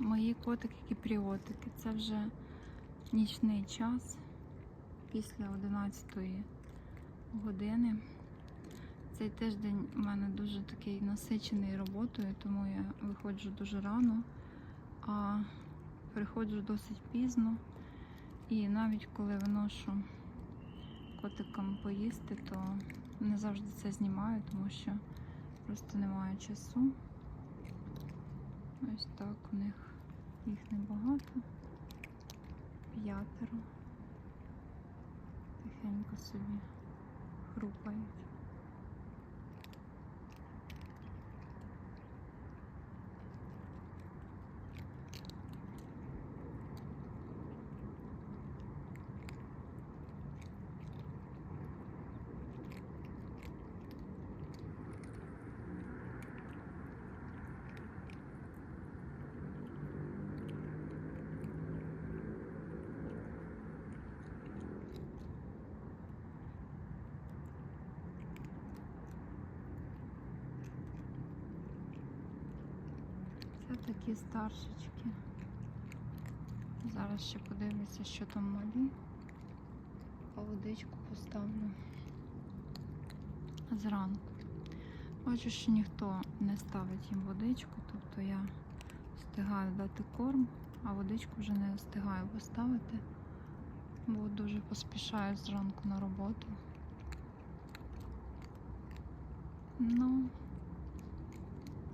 Мої котики-кіпріотики. Це вже нічний час після 11 години. Цей тиждень у мене дуже такий насичений роботою, тому я виходжу дуже рано, а приходжу досить пізно. І навіть коли виношу котикам поїсти, то не завжди це знімаю, тому що просто немає часу. Ось так у них їх небагато. П'ятеро. Тихенько собі хрупають. Це такі старшечки. Зараз ще подивлюся, що там малі. А водичку поставлю зранку. Бачу, що ніхто не ставить їм водичку, тобто я встигаю дати корм, а водичку вже не встигаю поставити, бо дуже поспішаю зранку на роботу. Ну,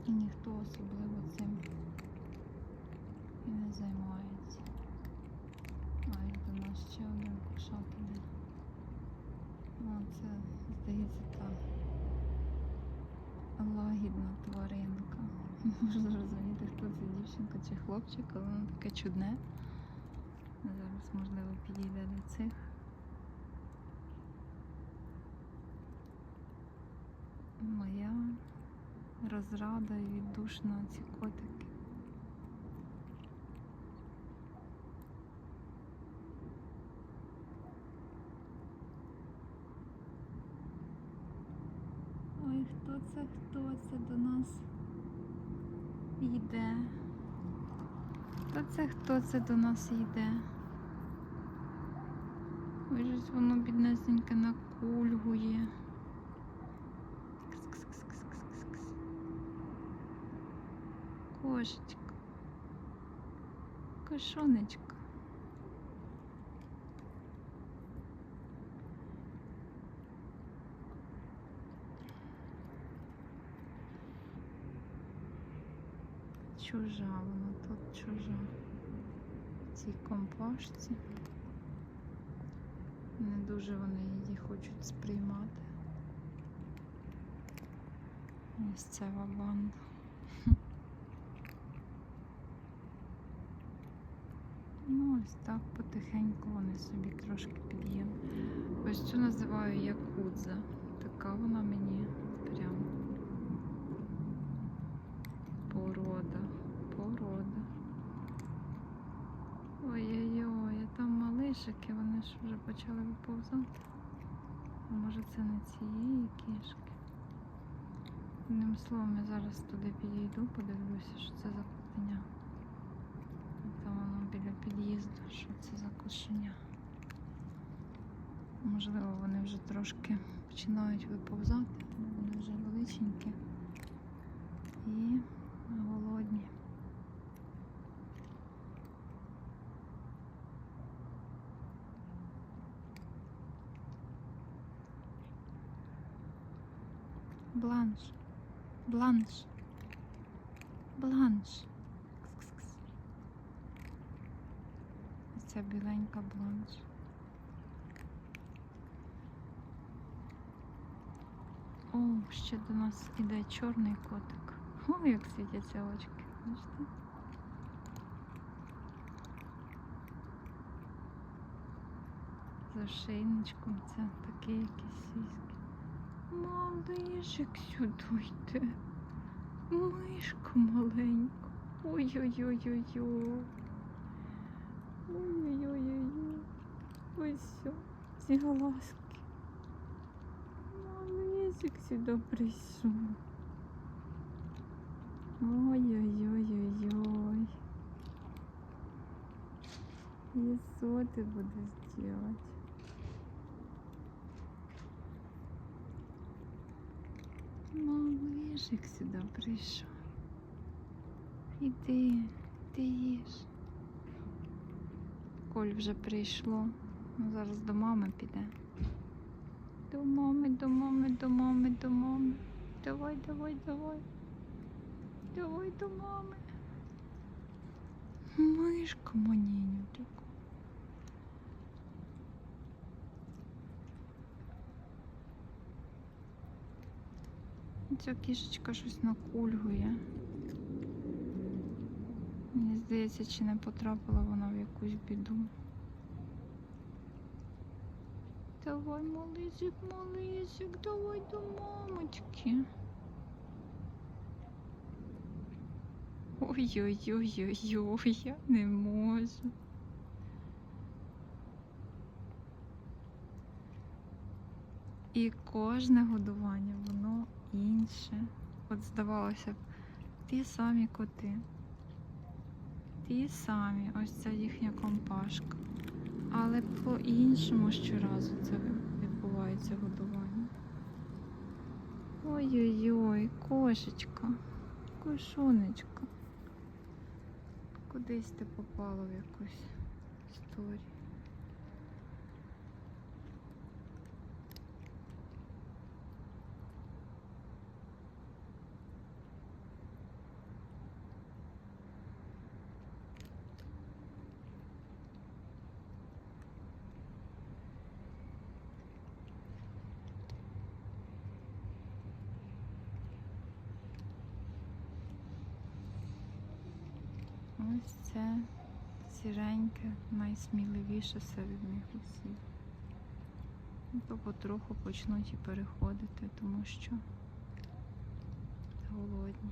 і ніхто особливо цим і не займається. А до нас ще один кошак іде. О, це, здається, та лагідна тваринка. Не можу зрозуміти, хто це дівчинка чи хлопчик, але воно таке чудне. Зараз, можливо, підійде до цих. Моя розрада і віддушна ці котики. Ой, хто це, хто це до нас йде? Хто це, хто це до нас йде? Ой, щось воно біднесеньке накульгує. Кошечка. Кошонечка. Чужа вона тут чужа. В цій компашці. Не дуже вони її хочуть сприймати. Місцева банда. Ну, ось так потихеньку вони собі трошки під'їли. Ось цю називаю якудза. Така вона мені прям порода. Порода. Ой-ой-ой, а малишики, вони ж вже почали виповзати. А може це не цієї кішки? Одним словом, я зараз туди підійду, подивлюся, що це за котеня. Там воно біля під'їзду, що це за кошеня. Можливо, вони вже трошки починають виповзати, вони вже величенькі і Бланш. Бланш. Бланш. Ця біленька бланш. О, ще до нас іде чорний котик. О, як світяться очки. Бачите? За шийничком це такі якісь сіськи. Малишик сюди йде. Мишка маленька. Ой-ой-ой-ой-ой. Ой-ой-ой-ой. Ось. Ці глазки. Малишик сюди прийшов. Ой-ой-ой-ой-ой. І що ти будеш делать? Малишик сюди прийшов. Іди, ти їж. Коль вже прийшло. Ну, зараз до мами піде. До мами, до мами, до мами, до мами. Давай, давай, давай. Давай до мами. Мишка маніню така. Ця кішечка щось накульгує. Мені здається, чи не потрапила вона в якусь біду. Давай, малисик, малисик, давай до мамочки. Ой-ой-ой-ой-ой, я не можу. І кожне годування, воно інше. От здавалося б, ті самі коти. Ті самі, ось ця їхня компашка. Але по-іншому щоразу це відбувається годування. Ой-ой-ой, кошечка, кошунечка. Кудись ти попала в якусь історію. Ось це сіреньке, найсміливіше серед них усіх. Ну, То потроху почнуть і переходити, тому що голодні.